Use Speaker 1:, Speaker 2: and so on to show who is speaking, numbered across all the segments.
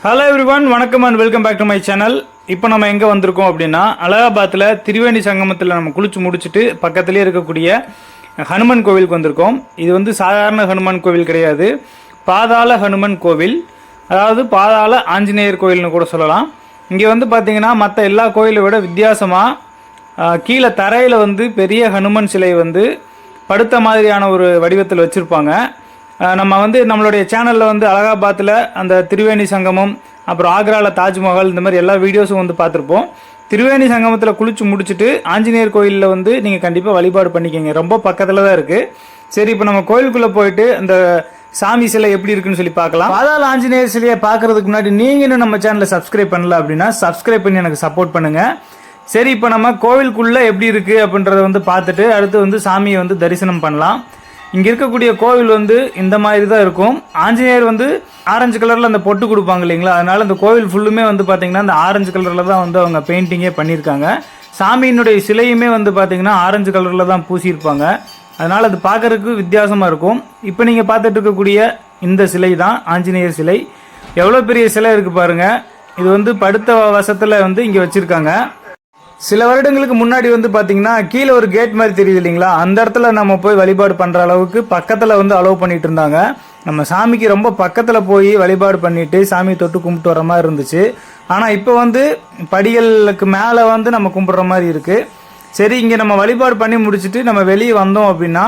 Speaker 1: Hello everyone வணக்கம் and welcome back to my channel இப்போ நம்ம எங்கே வந்திருக்கோம் அப்படின்னா அலகாபாத்தில் திரிவேணி சங்கமத்தில் நம்ம குளிச்சு முடிச்சுட்டு பக்கத்துலேயே இருக்கக்கூடிய ஹனுமன் கோவிலுக்கு வந்திருக்கோம். இது வந்து சாதாரண ஹனுமான் கோவில் கிடையாது. பாதாள ஹனுமன் கோவில். அதாவது பாதாள ஆஞ்சநேயர் கோவில்னு கூட சொல்லலாம். இங்கே வந்து பார்த்தீங்கன்னா மற்ற எல்லா கோயிலை விட வித்தியாசமாக கீழே தரையில் வந்து பெரிய ஹனுமன் சிலை வந்து படுத்த மாதிரியான ஒரு வடிவத்தில் வச்சுருப்பாங்க. நம்ம வந்து நம்மளுடைய சேனலில் வந்து அலகாபாத்தில் அந்த திரிவேணி சங்கமம் அப்புறம் ஆக்ராவில் தாஜ்மஹால் இந்த மாதிரி எல்லா வீடியோஸும் வந்து பார்த்துருப்போம். திருவேணி சங்கமத்தில் குளிச்சு முடிச்சுட்டு ஆஞ்சநேயர் கோயிலில் வந்து நீங்கள் கண்டிப்பாக வழிபாடு பண்ணிக்கோங்க. ரொம்ப பக்கத்தில் தான் இருக்குது சரி இப்போ நம்ம கோயிலுக்குள்ளே போயிட்டு அந்த சாமி சிலை எப்படி இருக்குன்னு சொல்லி பார்க்கலாம். பாதாள ஆஞ்சநேயர் சிலையை பார்க்கறதுக்கு முன்னாடி நீங்கள் இன்னும் நம்ம சேனலை சப்ஸ்கிரைப் பண்ணல அப்படின்னா சப்ஸ்கிரைப் பண்ணி எனக்கு சப்போர்ட் பண்ணுங்கள் சரி இப்போ நம்ம கோவிலுக்குள்ளே எப்படி இருக்குது அப்படின்றத வந்து பார்த்துட்டு அடுத்து வந்து சாமியை வந்து தரிசனம் பண்ணலாம். இங்கே இருக்கக்கூடிய கோவில் வந்து இந்த மாதிரி தான் இருக்கும். ஆஞ்சநேயர் வந்து ஆரஞ்சு கலரில் அந்த பொட்டு கொடுப்பாங்க இல்லைங்களா? அதனால அந்த கோவில் ஃபுல்லுமே வந்து பார்த்திங்கன்னா அந்த ஆரஞ்சு கலரில் தான் வந்து அவங்க பெயிண்டிங்கே பண்ணியிருக்காங்க. சாமியினுடைய சிலையுமே வந்து பார்த்திங்கன்னா ஆரஞ்சு கலரில் தான் பூசியிருப்பாங்க. அதனால் அது பார்க்கறதுக்கு வித்தியாசமாக இருக்கும். இப்போ நீங்கள் பார்த்துட்டு இருக்கக்கூடிய இந்த சிலை தான் ஆஞ்சநேயர் சிலை. எவ்வளோ பெரிய சிலை இருக்குது பாருங்கள் இது வந்து படுத்த வசத்தில் வந்து இங்கே வச்சுருக்காங்க. சில வருடங்களுக்கு முன்னாடி வந்து பாத்தீங்கன்னா கீழே ஒரு கேட் மாதிரி தெரியுது இல்லைங்களா? அந்த இடத்துல நம்ம போய் வழிபாடு பண்ற அளவுக்கு பக்கத்துல வந்து அலோவ் பண்ணிட்டு இருந்தாங்க. நம்ம சாமிக்கு ரொம்ப பக்கத்துல போய் வழிபாடு பண்ணிட்டு சாமி தொட்டு கும்பிட்டு வர மாதிரி இருந்துச்சு. ஆனா இப்போ வந்து படிகளுக்கு மேலே வந்து நம்ம கும்பிடுற மாதிரி இருக்கு. சரி இங்க நம்ம வழிபாடு பண்ணி முடிச்சுட்டு நம்ம வெளியே வந்தோம் அப்படின்னா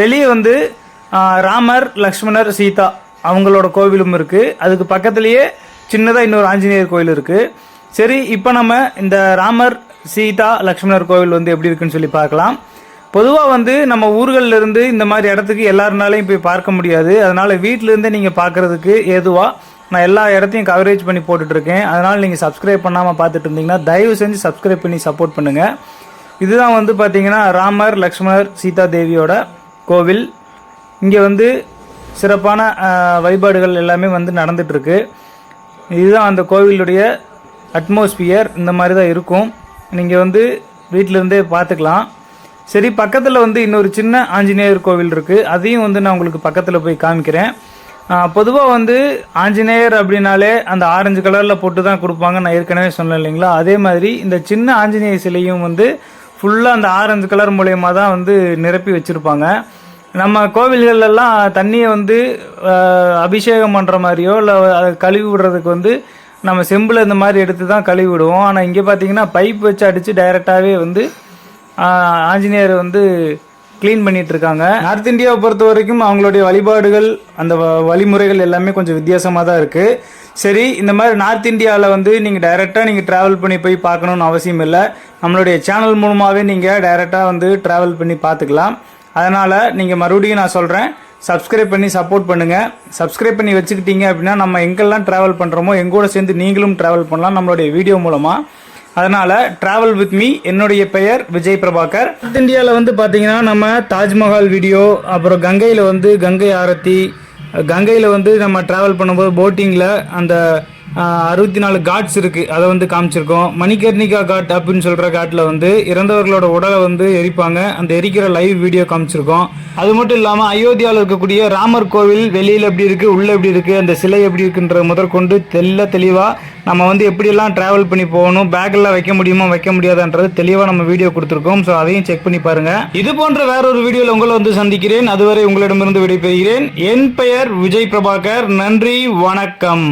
Speaker 1: வெளியே வந்து ராமர் லக்ஷ்மணர் சீதா அவங்களோட கோவிலும் இருக்கு. அதுக்கு பக்கத்துலேயே சின்னதா இன்னொரு ஆஞ்சநேயர் கோயில் இருக்கு. சரி இப்போ நம்ம இந்த ராமர் சீதா லக்ஷ்மணர் கோவில் வந்து எப்படி இருக்குன்னு சொல்லி பார்க்கலாம். பொதுவாக வந்து நம்ம ஊர்களில் இருந்து இந்த மாதிரி இடத்துக்கு எல்லாருனாலையும் போய் பார்க்க முடியாது. அதனால் வீட்டிலேருந்தே நீங்கள் பார்க்குறதுக்கு ஏதுவாக நான் எல்லா இடத்தையும் கவரேஜ் பண்ணி போட்டுட்ருக்கேன். இருக்கேன் நீங்கள் சப்ஸ்கிரைப் பண்ணாமல் பார்த்துட்டு இருந்தீங்கன்னா தயவு செஞ்சு சப்ஸ்கிரைப் பண்ணி சப்போர்ட் பண்ணுங்கள் இதுதான் வந்து பார்த்தீங்கன்னா ராமர் லக்ஷ்மணர் சீதா தேவியோட கோவில். இங்கே வந்து சிறப்பான வழிபாடுகள் எல்லாமே வந்து நடந்துகிட்ருக்கு இதுதான் அந்த கோவிலுடைய அட்மாஸ்பியர் இந்த மாதிரி தான் இருக்கும். நீங்கள் வந்து வீட்டிலேருந்தே பார்த்துக்கலாம். சரி பக்கத்தில் வந்து இன்னொரு சின்ன ஆஞ்சநேயர் கோவில் இருக்குது அதையும் வந்து நான் உங்களுக்கு பக்கத்தில் போய் காமிக்கிறேன். பொதுவாக வந்து ஆஞ்சநேயர் அப்படின்னாலே அந்த ஆரஞ்சு கலரில் போட்டு தான் கொடுப்பாங்க நான் ஏற்கனவே சொன்னேன் இல்லைங்களா? அதே மாதிரி இந்த சின்ன ஆஞ்சநேயர் சிலையும் வந்து ஃபுல்லாக அந்த ஆரஞ்சு கலர் மூலயமா தான் வந்து நிரப்பி வச்சுருப்பாங்க. நம்ம கோவில்களெல்லாம் தண்ணியை வந்து அபிஷேகம் பண்ணுற மாதிரியோ இல்லை அதை கழுவி விடுறதுக்கு வந்து நம்ம செம்பில் இந்த மாதிரி எடுத்து தான் கழுவி விடுவோம் ஆனால் இங்கே பார்த்தீங்கன்னா பைப் வச்சு அடித்து டைரெக்டாகவே வந்து ஆஞ்சநேயர் வந்து க்ளீன் பண்ணிகிட்ருக்காங்க இருக்காங்க. நார்த் இந்தியாவை பொறுத்த வரைக்கும் அவங்களுடைய வழிபாடுகள் அந்த வ- வழிமுறைகள் எல்லாமே கொஞ்சம் வித்தியாசமாக தான் இருக்குது சரி இந்த மாதிரி நார்த் இந்தியாவில் வந்து நீங்கள் டைரெக்டாக நீங்கள் ட்ராவல் பண்ணி போய் பார்க்கணுன்னு அவசியம் இல்லை. நம்மளுடைய சேனல் மூலமாகவே நீங்கள் டைரெக்டாக வந்து ட்ராவல் பண்ணி பார்த்துக்கலாம். அதனால் நீங்கள் மறுபடியும் நான் சொல்கிறேன் சப்ஸ்கிரைப் பண்ணி சப்போர்ட் பண்ணுங்கள் சப்ஸ்கிரைப் பண்ணி வச்சுக்கிட்டீங்க அப்படின்னா நம்ம எங்கெல்லாம் ட்ராவல் பண்ணுறோமோ எங்கூட சேர்ந்து நீங்களும் ட்ராவல் பண்ணலாம் நம்மளுடைய வீடியோ மூலமாக அதனால் ட்ராவல் வித் மீ என்னுடைய பெயர் விஜய் பிரபாகர். நார்த் இந்தியாவில் வந்து பார்த்தீங்கன்னா நம்ம தாஜ்மஹால் வீடியோ அப்புறம் கங்கையில் வந்து கங்கை ஆரத்தி கங்கையில் வந்து நம்ம ட்ராவல் பண்ணும்போது போட்டிங்கில் அந்த அறுபத்தி நாலு காட்ஸ் இருக்கு. அதை வந்து காமிச்சிருக்கோம். மணிகர்ணிகா காட் அப்படின்னு சொல்ற காட்டில் வந்து இறந்தவர்களோட உடலை வந்து எரிப்பாங்க. அந்த எரிக்கிற லைவ் வீடியோ காமிச்சிருக்கோம். அது மட்டும் இல்லாமல் அயோத்தியாவில் இருக்கக்கூடிய ராமர் கோவில் வெளியில் எப்படி இருக்கு உள்ள எப்படி இருக்கு அந்த சிலை எப்படி இருக்குன்ற முதற்கொண்டு தெல்ல தெளிவாக நம்ம வந்து எப்படியெல்லாம் டிராவல் பண்ணி போகணும் பேக்கெல்லாம் வைக்க முடியுமா வைக்க முடியாதான்றது தெளிவாக நம்ம வீடியோ கொடுத்துருக்கோம். ஸோ அதையும் செக் பண்ணி பாருங்க. இது போன்ற வேற ஒரு வீடியோவில் உங்களை வந்து சந்திக்கிறேன். அதுவரை உங்களிடமிருந்து விடைபெறுகிறேன். என் பெயர் விஜய் பிரபாகர். நன்றி வணக்கம்.